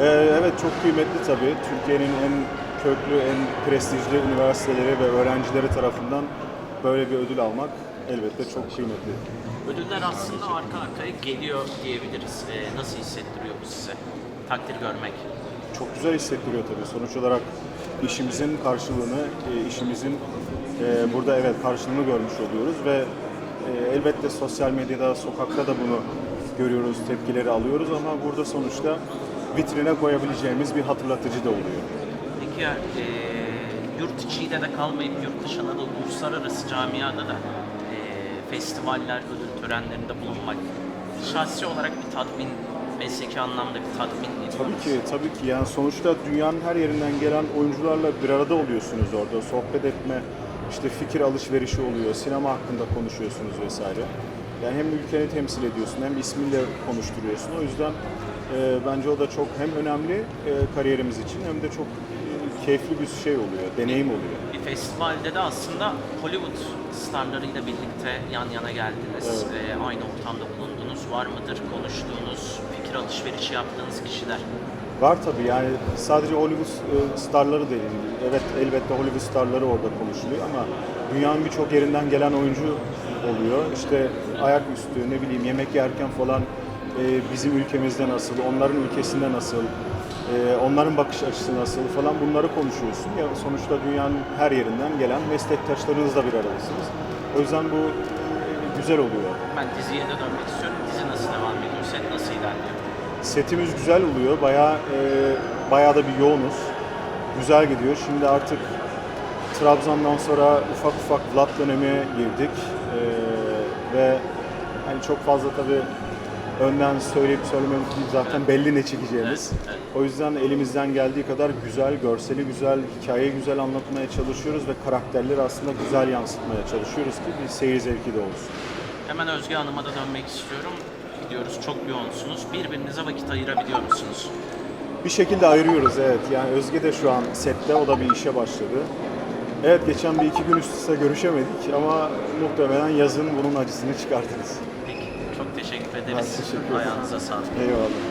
Ee, evet çok kıymetli tabii. Türkiye'nin en köklü, en prestijli üniversiteleri ve öğrencileri tarafından böyle bir ödül almak elbette çok kıymetli. Ödüller aslında arka arkaya geliyor diyebiliriz. Ee, nasıl hissettiriyor bu size? Takdir görmek. Çok güzel hissettiriyor tabii. Sonuç olarak işimizin karşılığını, e, işimizin e, burada evet karşılığını görmüş oluyoruz ve e, elbette sosyal medyada, sokakta da bunu görüyoruz, tepkileri alıyoruz ama burada sonuçta vitrine koyabileceğimiz bir hatırlatıcı da oluyor. Peki ya e, yurt içiyle de kalmayıp yurt dışına da uluslararası camiada da e, festivaller, ödül törenlerinde bulunmak şahsi olarak bir tatmin, mesleki anlamda bir tatmin ediyor Tabii ki, tabii ki. Yani sonuçta dünyanın her yerinden gelen oyuncularla bir arada oluyorsunuz orada. Sohbet etme, işte fikir alışverişi oluyor, sinema hakkında konuşuyorsunuz vesaire. Yani hem ülkeni temsil ediyorsun hem isminle konuşturuyorsun. O yüzden e, bence o da çok hem önemli e, kariyerimiz için hem de çok e, keyifli bir şey oluyor, deneyim oluyor. Bir festivalde de aslında Hollywood starlarıyla birlikte yan yana geldiniz. Evet. Ee, aynı ortamda bulundunuz. Var mıdır konuştuğunuz, fikir alışverişi yaptığınız kişiler? Var tabii yani sadece Hollywood e, starları değil. Evet elbette Hollywood starları orada konuşuluyor ama dünyanın birçok yerinden gelen oyuncu oluyor. İşte ayaküstü ne bileyim yemek yerken falan e, bizim ülkemizde nasıl, onların ülkesinde nasıl, e, onların bakış açısı nasıl falan bunları konuşuyorsun. Ya sonuçta dünyanın her yerinden gelen meslektaşlarınızla bir aradasınız. O yüzden bu güzel oluyor. Ben diziye dönmek istiyorum. Dizi nasıl devam ediyor? Setimiz güzel oluyor. Bayağı e, bayağı da bir yoğunuz. Güzel gidiyor. Şimdi artık Trabzon'dan sonra ufak ufak Vlad dönemi girdik. E, ve hani çok fazla tabii önden söyleyip söylememek değil zaten belli ne çekeceğimiz. Evet, evet. O yüzden elimizden geldiği kadar güzel, görseli güzel, hikayeyi güzel anlatmaya çalışıyoruz ve karakterleri aslında güzel yansıtmaya çalışıyoruz ki bir seyir zevki de olsun. Hemen Özge Hanım'a da dönmek istiyorum. Biliyoruz çok yoğunsunuz. Birbirinize vakit ayırabiliyor musunuz? Bir şekilde ayırıyoruz evet. Yani Özge de şu an sette, o da bir işe başladı. Evet geçen bir iki gün üst üste görüşemedik ama muhtemelen yazın bunun acısını çıkartırız. Peki, çok teşekkür ederiz. Ben teşekkür ederim. Ayağınıza sağlık. Eyvallah.